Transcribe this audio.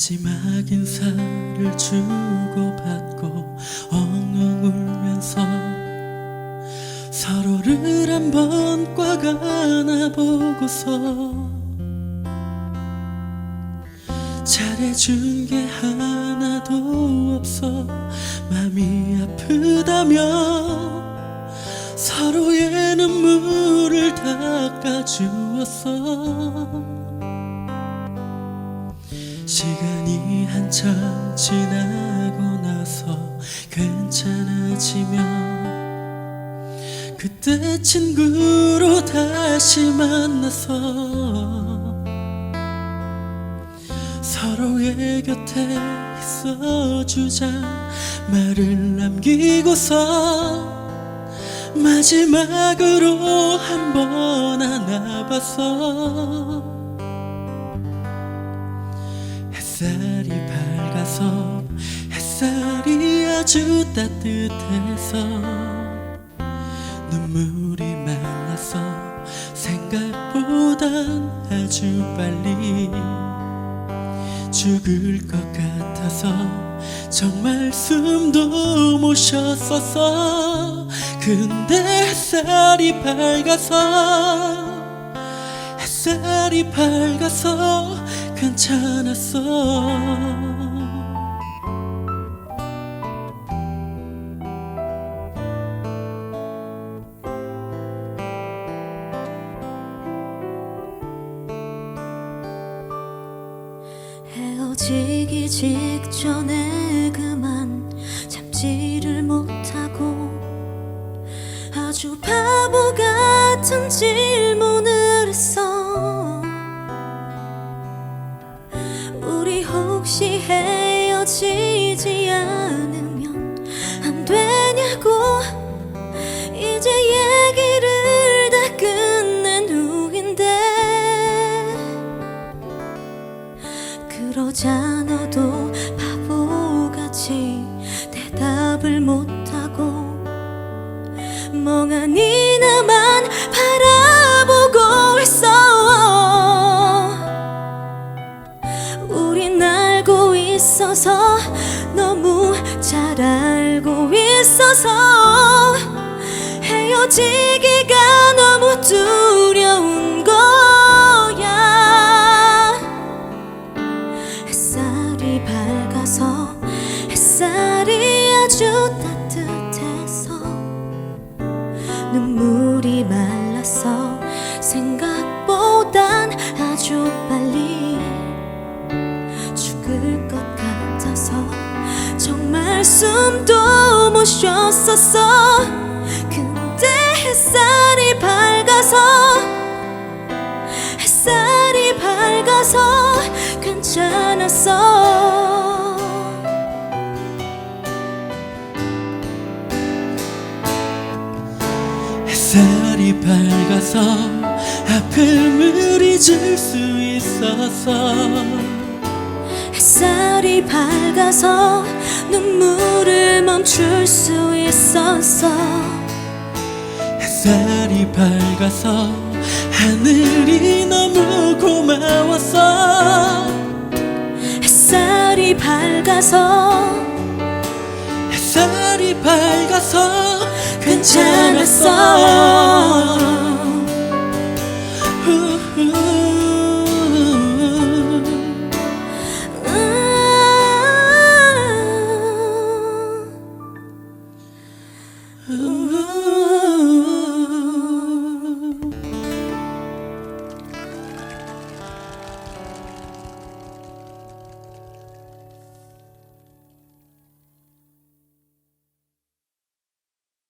마지막 인사를 주고받고 엉엉 울면서 서로를 한번 꽉 안아보고서 잘해준 게 하나도 없어 마음이 아프다며 서로의 눈물을 닦아주었어. 시간 이 한참 지나고 나서 괜찮아지면 그때 친구로 다시 만나서 서로의 곁에 있어주자 말을 남기고서 마지막으로 한 번 안아봤어 햇살이 밝아서 햇살이 아주 따뜻해서 눈물이 말라서 생각보단 아주 빨리 죽을 것 같아서 정말 숨도 못 쉬었었어. 근데 햇살이 밝아서 햇살이 밝아서 괜찮았어. 헤어지기 직전에 그만 참지를 못하고 아주 바보 같은 질문을 했어 혹시 헤어지지 않으면 안 되냐고. 이제 얘기를 다 끝낸 후인데 그러자 너도 바보같이 대답을 못하고 멍하니 있어서 헤어지기가 너무 두려운 거야. 햇살이 밝아서 햇살이 아주 따뜻해서 눈물이 말라서 생각보단 아주 빨리 죽을 것 같아서 정말 숨도 못 쉬었었어. 근데 햇살이 밝아서 햇살이 밝아서 괜찮았어. 햇살이 밝아서 아픔을 잊을 수 있어서 햇살이 밝아서 눈물을 멈출 수 있었어 햇살이 밝아서 하늘이 너무 고마웠어 햇살이 밝아서 햇살이 밝아서 괜찮았어 Ooh.